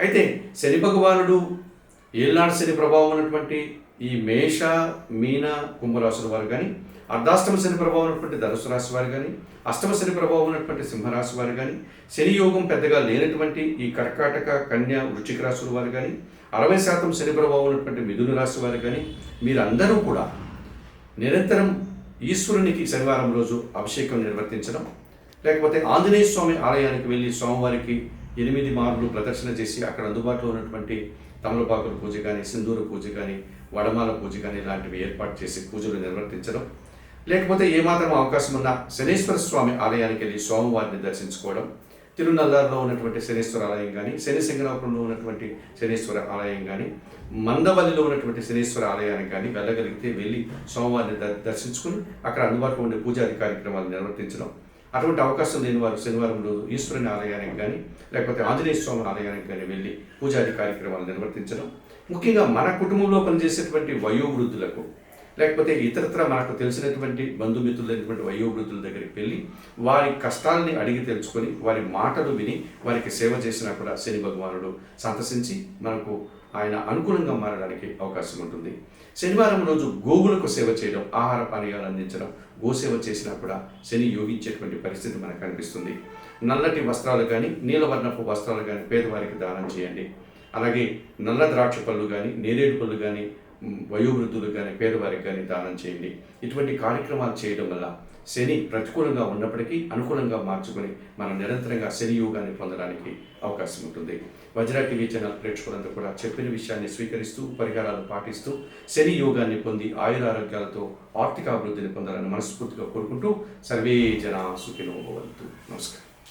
అయితే శని భగవానుడు ఏళ్ళనాడు శని ప్రభావం ఉన్నటువంటి ఈ మేష మీన కుంభరాశుల వారు కానీ అర్ధాష్టమ శని ప్రభావం ఉన్నటువంటి ధనుసు రాశి వారు కానీ అష్టమ శని ప్రభావం ఉన్నటువంటి సింహరాశి వారు కానీ శని యోగం పెద్దగా లేనటువంటి ఈ కర్కాటక కన్య వృచ్చిక రాశుల వారు కానీ అరవై శాతం శని ప్రభావం ఉన్నటువంటి మిథున రాశి వారు కానీ మీరందరూ కూడా నిరంతరం ఈశ్వరునికి శనివారం రోజు అభిషేకం నిర్వర్తించడం లేకపోతే ఆంజనేయ స్వామి ఆలయానికి వెళ్ళి స్వామివారికి ఎనిమిది మార్లు ప్రదర్శన చేసి అక్కడ అందుబాటులో ఉన్నటువంటి తమలపాకుల పూజ కానీ సింధూర పూజ కానీ వడమాల పూజ కానీ ఇలాంటివి ఏర్పాటు చేసి పూజలు నిర్వర్తించడం. లేకపోతే ఏమాత్రం అవకాశం ఉన్న శనేశ్వర స్వామి ఆలయానికి వెళ్ళి స్వామివారిని దర్శించుకోవడం. తిరునల్లారులో ఉన్నటువంటి శనేశ్వర ఆలయం కానీ శని సింగనాపురంలో ఉన్నటువంటి శనేశ్వర ఆలయం కానీ మందవల్లిలో ఉన్నటువంటి శనేశ్వర ఆలయానికి కానీ వెళ్ళగలిగితే వెళ్ళి స్వామివారిని దర్శించుకుని అక్కడ అందుబాటులో ఉండే పూజాది కార్యక్రమాలు నిర్వర్తించడం. అటువంటి అవకాశం లేని వారు శనివారం రోజు ఈశ్వరుని ఆలయానికి కానీ లేకపోతే ఆంజనేయ స్వామి ఆలయానికి కానీ వెళ్ళి పూజాది కార్యక్రమాలు నిర్వర్తించడం. ముఖ్యంగా మన కుటుంబంలో పనిచేసేటువంటి వయోవృద్ధులకు లేకపోతే ఇతరత్ర మనకు తెలిసినటువంటి బంధుమిత్రులైనటువంటి వయోవృద్ధుల దగ్గరికి వెళ్ళి వారి కష్టాలని అడిగి తెలుసుకొని వారి మాటలు విని వారికి సేవ చేసినా కూడా శని భగవానుడు సంతసించి మనకు ఆయన అనుకూలంగా మారడానికి అవకాశం ఉంటుంది. శనివారం రోజు గోవులకు సేవ చేయడం ఆహార పానీయాలు అందించడం గోసేవ చేసినా కూడా శని యోగించేటువంటి పరిస్థితి మనకు కనిపిస్తుంది. నల్లటి వస్త్రాలు కానీ నీలవర్ణపు వస్త్రాలు కానీ పేదవారికి దానం చేయండి. అలాగే నల్ల ద్రాక్ష పళ్ళు కానీ నేరేడు పళ్ళు కానీ వయోవృద్ధులు కానీ పేదవారికి కానీ దానం చేయండి. ఇటువంటి కార్యక్రమాలు చేయడం వల్ల శని ప్రతికూలంగా ఉన్నప్పటికీ అనుకూలంగా మార్చుకొని మనం నిరంతరంగా శని యోగాన్ని పొందడానికి అవకాశం ఉంటుంది. వజ్రా టీవీ ఛానల్ ప్రేక్షకులంతా కూడా చెప్పిన విషయాన్ని స్వీకరిస్తూ పరిహారాలు పాటిస్తూ శని యోగాన్ని పొంది ఆయురారోగ్యాలతో ఆర్థిక అభివృద్ధిని పొందాలని మనస్ఫూర్తిగా కోరుకుంటూ సర్వే జన సుఖినోభవంతు నమస్కారం.